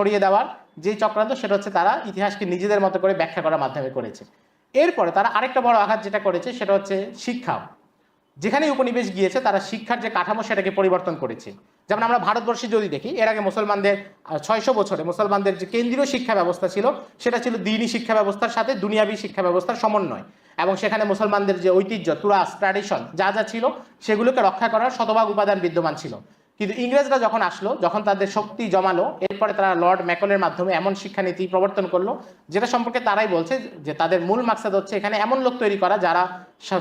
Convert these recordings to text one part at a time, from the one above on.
সরিয়ে দেওয়ার যে চক্রান্ত, সেটা হচ্ছে তারা ইতিহাসকে নিজেদের মতো করে ব্যাখ্যা করার মাধ্যমে করেছে। এরপরে তারা আরেকটা বড় আঘাত যেটা করেছে, সেটা হচ্ছে শিক্ষা। যেখানে উপনিবেশ গিয়েছে, তারা শিক্ষার যে কাঠামো, সেটাকে পরিবর্তন করেছে। যেমন আমরা ভারতবর্ষে যদি দেখি, এর আগে মুসলমানদের ছয়শো বছরে মুসলমানদের যে কেন্দ্রীয় শিক্ষা ব্যবস্থা ছিল, সেটা ছিল দিনী শিক্ষা ব্যবস্থার সাথে দুনিয়াবী শিক্ষা ব্যবস্থার সমন্বয়। এবং সেখানে মুসলমানদের যে ঐতিহ্য, তুরাস, ট্র্যাডিশন, যা যা ছিল, সেগুলোকে রক্ষা করার শতভাগ উপাদান বিদ্যমান ছিল। কিন্তু ইংরেজরা যখন আসলো, যখন তাদের শক্তি জমালো, এরপরে তারা লর্ড ম্যাকলের মাধ্যমে এমন শিক্ষানীতি প্রবর্তন করল, যেটা সম্পর্কে তারাই বলছে যে তাদের মূল মাকসাদ হচ্ছে এখানে এমন লোক তৈরি করা যারা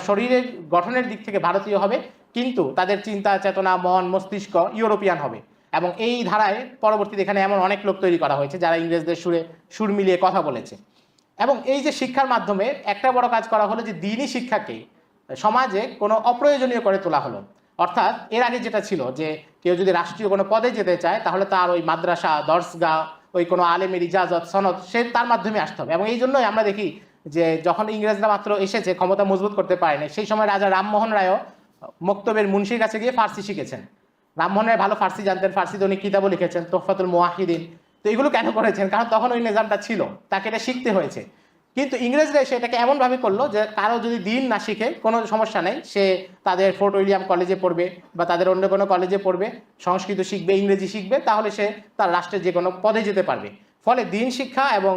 শরীরের গঠনের দিক থেকে ভারতীয় হবে, কিন্তু তাদের চিন্তা, চেতনা, মন, মস্তিষ্ক ইউরোপিয়ান হবে। এবং এই ধারায় পরবর্তীতে এখানে এমন অনেক লোক তৈরি করা হয়েছে যারা ইংরেজদের সুরে সুর মিলিয়ে কথা বলেছে। এবং এই যে শিক্ষার মাধ্যমে একটা বড় কাজ করা হলো যে দিনই শিক্ষাকে সমাজে কোনো অপ্রয়োজনীয় করে তোলা হলো। অর্থাৎ এর আগে যেটা ছিল যে কেউ যদি রাষ্ট্রীয় কোনো পদে যেতে চায়, তাহলে তার ওই মাদ্রাসা দর্শগা ওই কোনো আলেমের ইজাজত, সনদ, সে তার মাধ্যমে আসতে হবে। এবং এই জন্যই আমরা দেখি যে যখন ইংরেজরা মাত্র এসেছে, ক্ষমতা মজবুত করতে পারেনি, সেই সময় রাজা রামমোহন রায়ও মক্তবের মুন্সির কাছে গিয়ে ফার্সি শিখেছেন। রামমোহন রায় ভালো ফার্সি জানতেন, ফার্সি দৈনিক কিতাবও লিখেছেন তোফাতুল মোয়াহিদিন। তো এগুলো কেন করেছেন? কারণ তখন ওই নিজামটা ছিল, তাকে এটা শিখতে হয়েছে। কিন্তু ইংরেজরা এসে এটাকে এমনভাবে করল যে কারও যদি দিন না শিখে, কোনো সমস্যা নেই, সে তাদের ফোর্ট উইলিয়াম কলেজে পড়বে বা তাদের অন্য কোনো কলেজে পড়বে, সংস্কৃত শিখবে, ইংরেজি শিখবে, তাহলে সে তার রাষ্ট্রের যে কোনো পদে যেতে পারবে। ফলে দিন শিক্ষা এবং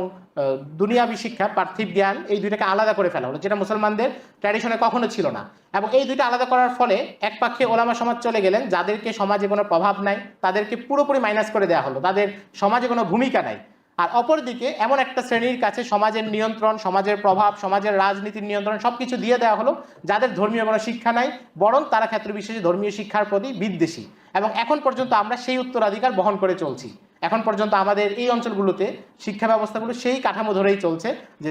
দুনিয়াবী শিক্ষা, পার্থিব জ্ঞান, এই দুইটাকে আলাদা করে ফেলা হলো, যেটা মুসলমানদের ট্র্যাডিশনে কখনো ছিল না। এবং এই দুইটা আলাদা করার ফলে এক পক্ষে ওলামা সমাজ চলে গেলেন, যাদেরকে সমাজে কোনো প্রভাব নাই, তাদেরকে পুরোপুরি মাইনাস করে দেওয়া হলো, তাদের সমাজে কোনো ভূমিকা নাই। আর অপরদিকে এমন একটা শ্রেণির কাছে সমাজের নিয়ন্ত্রণ, সমাজের প্রভাব, সমাজের রাজনীতির নিয়ন্ত্রণ সবকিছু দিয়ে দেওয়া হলো, যাদের ধর্মীয় কোনো শিক্ষা নাই, বরং তারা ক্ষেত্র বিশেষে ধর্মীয় শিক্ষার প্রতি বিদ্বেষী। এবং এখন পর্যন্ত আমরা সেই উত্তরাধিকার বহন করে চলছি। এখন পর্যন্ত আমাদের এই অঞ্চলগুলোতে শিক্ষা ব্যবস্থাগুলো সেই কাঠামো ধরেই চলছে যে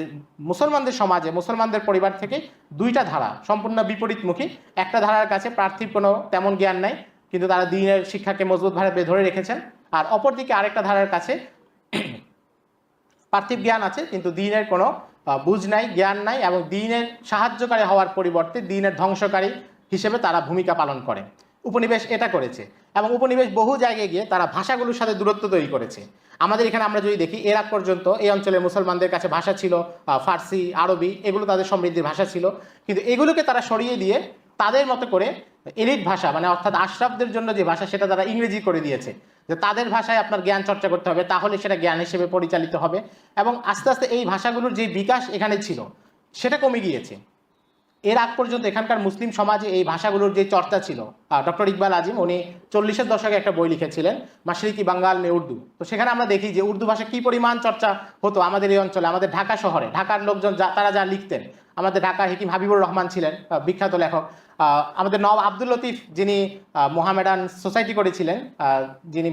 মুসলমানদের সমাজে, মুসলমানদের পরিবার থেকে দুইটা ধারা, সম্পূর্ণ বিপরীতমুখী। একটা ধারার কাছে প্রার্থীর কোনো তেমন জ্ঞান নাই, কিন্তু তারা দিনের শিক্ষাকে মজবুতভাবে ধরে রেখেছেন। আর অপরদিকে আরেকটা ধারার কাছে পার্থিব জ্ঞান আছে, কিন্তু দিনের কোনো বুঝ নাই, জ্ঞান নাই এবং দিনের সাহায্যকারী হওয়ার পরিবর্তে দিনের ধ্বংসকারী হিসেবে তারা ভূমিকা পালন করে। উপনিবেশ এটা করেছে এবং উপনিবেশ বহু জায়গায় গিয়ে তারা ভাষাগুলোর সাথে দূরত্ব তৈরি করেছে। আমাদের এখানে আমরা যদি দেখি এর আগ পর্যন্ত এই অঞ্চলের মুসলমানদের কাছে ভাষা ছিল ফার্সি, আরবি, এগুলো তাদের সমৃদ্ধির ভাষা ছিল। কিন্তু এগুলোকে তারা সরিয়ে দিয়ে তাদের মতো করে এলিট ভাষা মানে অর্থাৎ আশরাফদের জন্য যে ভাষা, সেটা তারা ইংরেজি করে দিয়েছে। যে তাদের ভাষায় আপনার জ্ঞান চর্চা করতে হবে, তাহলে সেটা জ্ঞান হিসেবে পরিচালিত হবে। এবং আস্তে আস্তে এই ভাষাগুলোর যে বিকাশ এখানে ছিল, সেটা কমে গিয়েছে। এর আগ পর্যন্ত এখানকার মুসলিম সমাজে এই ভাষাগুলোর যে চর্চা ছিল ডক্টর ইকবাল আজিম, উনি চল্লিশের দশকে একটা বই লিখেছিলেন, মাশরিকি বাঙ্গাল মে উর্দু। তো সেখানে আমরা দেখি যে উর্দু ভাষা কি পরিমাণ চর্চা হতো আমাদের এই অঞ্চলে, আমাদের ঢাকা শহরে। ঢাকার লোকজন যা, তারা যা লিখতেন, আমাদের ঢাকা হিকিম হাবিবুর রহমান ছিলেন বিখ্যাত লেখক আমাদের নব আব্দুল লতিফ যিনি মোহামেডান সোসাইটি করেছিলেন যিনি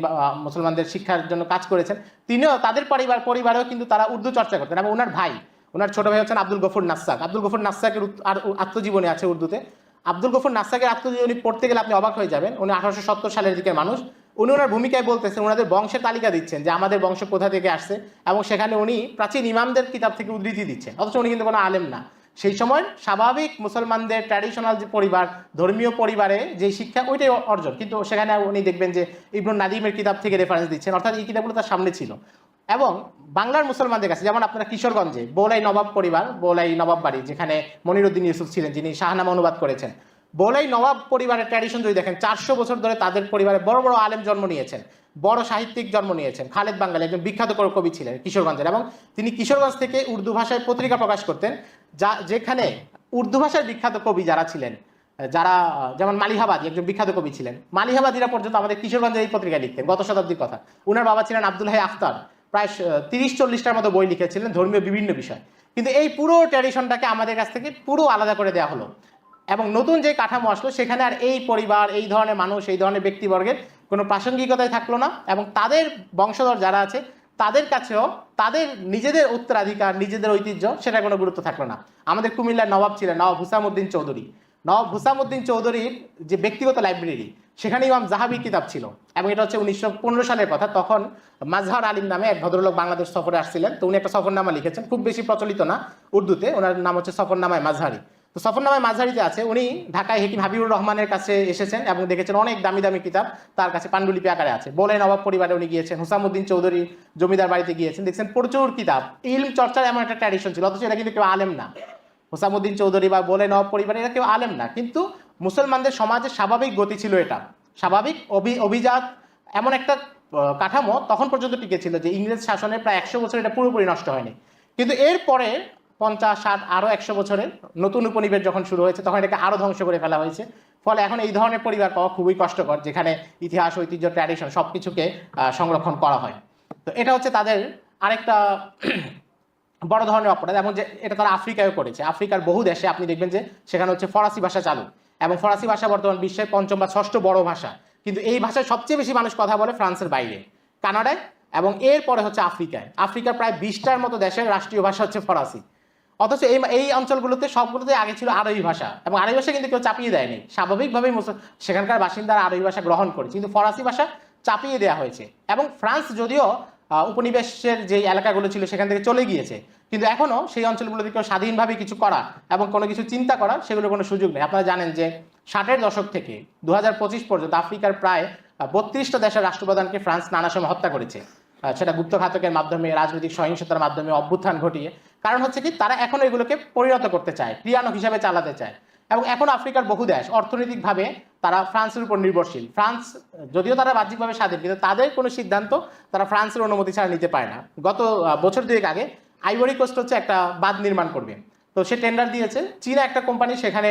মুসলমানদের শিক্ষার জন্য কাজ করেছেন, তিনিও তাদের পরিবার, পরিবারেও কিন্তু তারা উর্দু চর্চা করতেন এবং ওনার ভাই ওনার ছোট ভাই হচ্ছেন আব্দুল গফুর নাসাক আব্দুল গফুর নাসাকের আর আত্মজীবনী আছে উর্দুতে। আব্দুল গফুর নাসাকের আত্মজীবনী পড়তে গেলে আপনি অবাক হয়ে যাবেন। উনি আঠারোশো সত্তর সালের দিকের মানুষ। উনি ওনার ভূমিকায় বলতেছেন ওনাদের বংশের তালিকা দিচ্ছেন যে আমাদের বংশ কোথা থেকে আসছে এবং সেখানে উনি প্রাচীন ইমামদের কিতাব থেকে উদ্ধৃতি দিচ্ছেন। অথচ উনি কিন্তু কোনো আলেম না। সেই সময় স্বাভাবিক মুসলমানদের ট্র্যাডিশনাল যে পরিবার, ধর্মীয় পরিবারে যে শিক্ষা, ওইটাই অর্জন। কিন্তু সেখানে উনি দেখবেন যে ইবনুল নাদিমের কিতাব থেকে রেফারেন্স দিচ্ছেন। অর্থাৎ এই কিতাবগুলো তার সামনে ছিল। এবং বাংলার মুসলমানদের কাছে, যেমন আপনারা কিশোরগঞ্জে, বৌলাই নবাব পরিবার, বৌলাই নবাব বাড়ি, যেখানে মনিরুদ্দিন ইউসুফ ছিলেন, যিনি শাহনামা অনুবাদ করেছেন। বৌলাই নবাব পরিবারের ট্র্যাডিশন যদি দেখেন, চারশো বছর ধরে তাদের পরিবারে বড় বড় আলেম জন্ম নিয়েছেন, বড় সাহিত্যিক জন্ম নিয়েছেন, খালেদ বাঙ্গালী, একজন বিখ্যাত কবি- ছিলেন কিশোরগঞ্জের, এবং তিনি কিশোরগঞ্জ থেকে উর্দু ভাষায় পত্রিকা প্রকাশ করতেন, যা যেখানে উর্দু ভাষার বিখ্যাত কবি যারা ছিলেন, যারা, যেমন মালিহাবাদী, একজন বিখ্যাত কবি ছিলেন। মালিহাবাদীরা পর্যন্ত আমাদের কিশোরগঞ্জের এই পত্রিকায় লিখতেন, গত শতাব্দীর কথা। উনার বাবা ছিলেন আব্দুল হাই আখতার। প্রায় তিরিশ চল্লিশটার মতো বই লিখেছিলেন ধর্মীয় বিভিন্ন বিষয়। কিন্তু এই পুরো ট্র্যাডিশনটাকে আমাদের কাছ থেকে পুরো আলাদা করে দেওয়া হলো। এবং নতুন যে কাঠামো আসলো, সেখানে আর এই পরিবার, এই ধরনের মানুষ, এই ধরনের ব্যক্তিবর্গের কোনো প্রাসঙ্গিকতাই থাকল না এবং তাদের বংশধর যারা আছে, তাদের কাছেও তাদের নিজেদের উত্তরাধিকার, নিজেদের ঐতিহ্য সেটা কোনো গুরুত্ব থাকল না। আমাদের কুমিল্লার নবাব ছিলেন নবাব হুসামুদ্দিন চৌধুরী। নবাব হুসামুদ্দিন চৌধুরীর যে ব্যক্তিগত লাইব্রেরি, সেখানে ইমাম জাহাবির কিতাব ছিল এবং এটা হচ্ছে উনিশশো পনেরো সালের কথা। তখন মাজহার আলিম নামে এক ভদ্রলোক বাংলাদেশ সফরে আসছিলেন। তো উনি একটা সফরনামা লিখেছেন, খুব বেশি প্রচলিত না উর্দুতে, ওনার নাম হচ্ছে সফরনামায় মাঝহারি তো সফরনামায় মাঝারিতে আছে, উনি ঢাকায় হেকিম হাবিবুর রহমানের কাছে এসেছেন এবং দেখেছেন অনেক দামি দামি কিতাব তার কাছে পাণ্ডুলিপি আকারে আছে। বলে নবাব পরিবারে উনি গিয়েছেন হুসামুদ্দিন চৌধুরী জমিদার বাড়িতে গিয়েছেন, দেখছেন প্রচুর কিতাব। ইলম চর্চার এমন একটা ট্র্যাডিশন ছিল, অথচ এটা কিন্তু কেউ আলেম না। হুসামুদ্দিন চৌধুরী বা বলে নবাব পরিবারে, এরা কেউ আলেম না। কিন্তু মুসলমানদের সমাজে স্বাভাবিক গতি ছিল এটা। স্বাভাবিক অভি অভিজাত এমন একটা কাঠামো তখন পর্যন্ত টিকে ছিল যে ইংরেজ শাসনের প্রায় একশো বছর এটা পুরোপুরি নষ্ট হয়নি। কিন্তু এরপরে পঞ্চাশ, ষাট আরও একশো বছরের নতুন উপনিবেশ যখন শুরু হয়েছে, তখন এটাকে আরও ধ্বংস করে ফেলা হয়েছে। ফলে এখন এই ধরনের পরিবার পাওয়া খুবই কষ্টকর, যেখানে ইতিহাস, ঐতিহ্য, ট্র্যাডিশন সব কিছুকে সংরক্ষণ করা হয়। তো এটা হচ্ছে তাদের আরেকটা বড় ধরনের অপরাধ, এবং যে এটা তারা আফ্রিকায়ও করেছে। আফ্রিকার বহু দেশে আপনি দেখবেন যে সেখানে হচ্ছে ফরাসি ভাষা চালু। এবং ফরাসি ভাষা বর্তমান বিশ্বের পঞ্চম বা ষষ্ঠ বড় ভাষা। কিন্তু এই ভাষায় সবচেয়ে বেশি মানুষ কথা বলে ফ্রান্সের বাইরে, কানাডায়, এবং এরপরে হচ্ছে আফ্রিকায়। আফ্রিকার প্রায় বিশটার মতো দেশের রাষ্ট্রীয় ভাষা হচ্ছে ফরাসি। অথচ এই এই অঞ্চলগুলোতে সবগুলোতে আগে ছিল আরবি ভাষা, এবং আরবি ভাষা কিন্তু কেউ চাপিয়ে দেয়নি। স্বাভাবিকভাবেই সেখানকার বাসিন্দারা আরবি ভাষা গ্রহণ করেছে কিন্তু ফরাসি ভাষা চাপিয়ে দেওয়া হয়েছে। এবং ফ্রান্স যদিও উপনিবেশের যে এলাকাগুলো ছিল সেখান থেকে চলে গিয়েছে। কিন্তু এখনও সেই অঞ্চলগুলোতে কেউ স্বাধীনভাবে কিছু করা এবং কোনো কিছু চিন্তা করা সেগুলোর কোনো সুযোগ নেই। আপনারা জানেন যে ষাটের দশক থেকে দু হাজার পঁচিশ পর্যন্ত আফ্রিকার প্রায় বত্রিশটা দেশের রাষ্ট্রপ্রধানকে ফ্রান্স নানা সময় হত্যা করেছে। সেটা গুপ্তঘাতকের মাধ্যমে, রাজনৈতিক সহিংসতার মাধ্যমে অভ্যুত্থান ঘটিয়ে। কারণ হচ্ছে কি, তারা এখন এগুলোকে পরিণত করতে চায়, ক্রিয়ানক হিসাবে চালাতে চায়। এবং এখন আফ্রিকার বহু দেশ অর্থনৈতিকভাবে তারা ফ্রান্সের উপর নির্ভরশীল। ফ্রান্স, যদিও তারা বাহ্যিকভাবে স্বাধীন, কিন্তু তাদের কোনো সিদ্ধান্ত তারা ফ্রান্সের অনুমতি ছাড়া নিতে পারে না। গত বছর দুয়েক আগে আইভরি কোস্ট হচ্ছে একটা বাঁধ নির্মাণ করবে। তো সে টেন্ডার দিয়েছে। চীনা একটা কোম্পানি সেখানে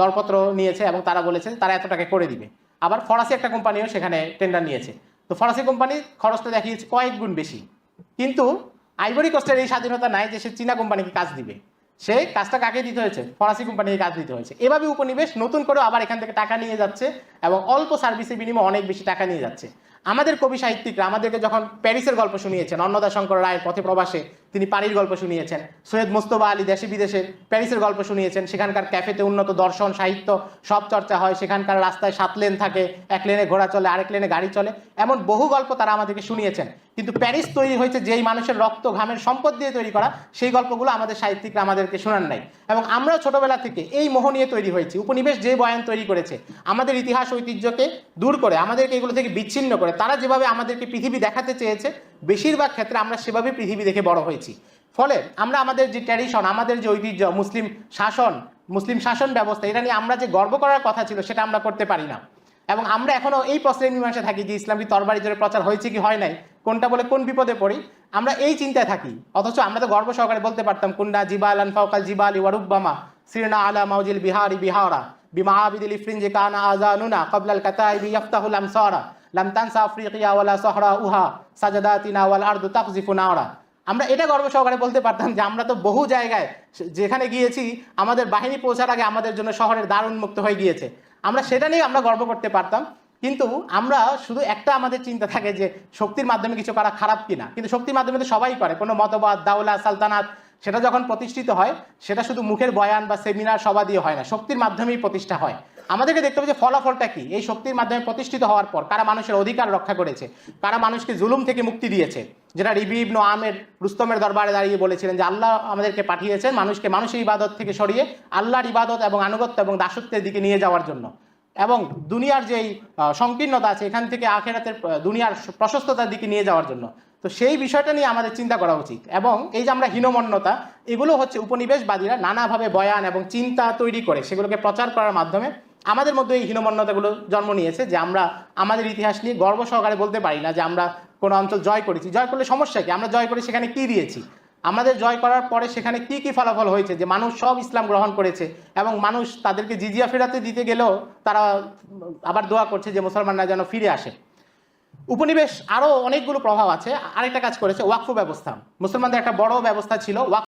দরপত্র নিয়েছে এবং তারা বলেছে তারা এত টাকা করে দিবে। আবার ফরাসি একটা কোম্পানিও সেখানে টেন্ডার নিয়েছে। তো ফরাসি কোম্পানি খরচটা দেখিয়েছে কয়েক গুণ বেশি। কিন্তু আইভরি কোস্টের এই স্বাধীনতা নাই যে সে চীনা কোম্পানিকে কাজ দিবে। সে কাজটা কাকে দিতে হয়েছে? ফরাসি কোম্পানিকে কাজ দিতে হয়েছে। এভাবে উপনিবেশ নতুন করে আবার এখান থেকে টাকা নিয়ে যাচ্ছে এবং অল্প সার্ভিসের বিনিময়ে অনেক বেশি টাকা নিয়ে যাচ্ছে। আমাদের কবি সাহিত্যিকরা আমাদেরকে যখন প্যারিসের গল্প শুনিয়েছেন, অন্নদা শঙ্কর রায় পথে প্রবাসে তিনি পারির গল্প শুনিয়েছেন, সৈয়দ মোস্তফা আলী দেশে বিদেশে প্যারিসের গল্প শুনিয়েছেন, সেখানকার ক্যাফেতে উন্নত দর্শন, সাহিত্য সব চর্চা হয়, সেখানকার রাস্তায় সাত লেন থাকে, এক লেনে ঘোড়া চলে, আরেক লেনে গাড়ি চলে, এমন বহু গল্প তারা আমাদেরকে শুনিয়েছেন। কিন্তু প্যারিস তৈরি হয়েছে যেই মানুষের রক্ত, ঘামের সম্পদ দিয়ে তৈরি করা, সেই গল্পগুলো আমাদের সাহিত্যিকরা আমাদেরকে শোনান নাই। এবং আমরাও ছোটবেলা থেকে এই মোহ নিয়ে তৈরি হয়েছি, উপনিবেশ যে বয়ান তৈরি করেছে, আমাদের ইতিহাস ঐতিহ্যকে দূর করে, আমাদেরকে এগুলো থেকে বিচ্ছিন্ন করে তারা যেভাবে আমাদেরকে পৃথিবী দেখাতে চেয়েছে, বেশিরভাগ ক্ষেত্রে আমরা সেভাবে পৃথিবী দেখে বড় হয়েছি। ফলে আমরা আমাদের যে ট্র্যাডিশন আমাদের যে ঐতিহ্য, মুসলিম শাসন মুসলিম শাসন ব্যবস্থা, এটা নিয়ে আমরা যে গর্ব করার কথা ছিল, সেটা আমরা করতে পারি না। এবং আমরা এখনও এই প্রশ্নের মীমাংসা থাকি যে ইসলাম কি তরবারি জোরে প্রচার হয়েছে কি হয় নাই, কোনটা বলে কোন বিপদে পড়ি, আমরা এই চিন্তায় থাকি। অথচ আমরা তো গর্ব সহকারে বলতে পারতাম কুন্ডা জিবাল আনফাউকাল জিবালি ওয়ারুব্বামা সিরনা আলা মাউজিল বিহারি বিহারা, বিমাহাবিদিল ইফরিনজি কানা আজানুনা কবলাল কাতাইবি ইয়াফতাহুল আমসারা। লাম তানসা আফ্রিকিয়া ওয়ালা সহরা উহা সাজাদাতিনা ওয়াল আরদু তাকজিফু নাওরা। আমরা এটা গর্ব সহকারে বলতে পারতাম যে আমরা তো বহু জায়গায় যেখানে গিয়েছি, আমাদের বাহিনী পৌঁছার আগে আমাদের জন্য শহরের দ্বার উন্মুক্ত হয়ে গিয়েছে। আমরা সেটা নিয়ে আমরা গর্ব করতে পারতাম। কিন্তু আমরা শুধু একটা আমাদের চিন্তা থাকে যে শক্তির মাধ্যমে কিছু করা খারাপ কিনা। কিন্তু শক্তির মাধ্যমে তো সবাই করে। কোনো মতবাদ, দাওলা, সালতানাত, সেটা যখন প্রতিষ্ঠিত হয়, সেটা শুধু মুখের বয়ান বা সেমিনার সভা দিয়ে হয় না। শক্তির মাধ্যমেই প্রতিষ্ঠা হয়। আমাদেরকে দেখতে হবে যে ফলাফলটা কি। এই শক্তির মাধ্যমে প্রতিষ্ঠিত হওয়ার পর কারা মানুষের অধিকার রক্ষা করেছে, কারা মানুষকে জুলুম থেকে মুক্তি দিয়েছে। যেটা রিবি আমের রুস্তমের দরবারে দাঁড়িয়ে বলেছিলেন যে, আল্লাহ আমাদেরকে পাঠিয়েছেন মানুষকে মানুষের ইবাদত থেকে সরিয়ে আল্লাহর ইবাদত এবং আনুগত্য এবং দাসত্বের দিকে নিয়ে যাওয়ার জন্য। এবং দুনিয়ার যেই সংকীর্ণতা আছে, এখান থেকে আখেরাতের দুনিয়ার প্রশস্ততার দিকে নিয়ে যাওয়ার জন্য। তো সেই বিষয়টা নিয়ে আমাদের চিন্তা করা উচিত। এবং এই যে আমরা হীনমন্যতা, এগুলো হচ্ছে উপনিবেশবাদীরা নানাভাবে বয়ান এবং চিন্তা তৈরি করে, সেগুলোকে প্রচার করার মাধ্যমে আমাদের মধ্যে এই হীনমন্যতাগুলো জন্ম নিয়েছে যে আমরা আমাদের ইতিহাস নিয়ে গর্ব সহকারে বলতে পারি না যে আমরা কোনো অঞ্চল জয় করেছি। জয় করলে সমস্যা কি? আমরা জয় করে সেখানে কি দিয়েছি? আমাদের জয় করার পরে সেখানে কি কি ফলাফল হয়েছে? যে মানুষ সব ইসলাম গ্রহণ করেছে এবং মানুষ তাদেরকে জিজিয়া ফেরাতে দিতে গেলেও তারা আবার দোয়া করছে যে মুসলমানরা যেন ফিরে আসে। উপনিবেশ আরও অনেকগুলো প্রভাব আছে। আরেকটা কাজ করেছে ওয়াকফ ব্যবস্থা। মুসলমানদের একটা বড় ব্যবস্থা ছিল ওয়াকফ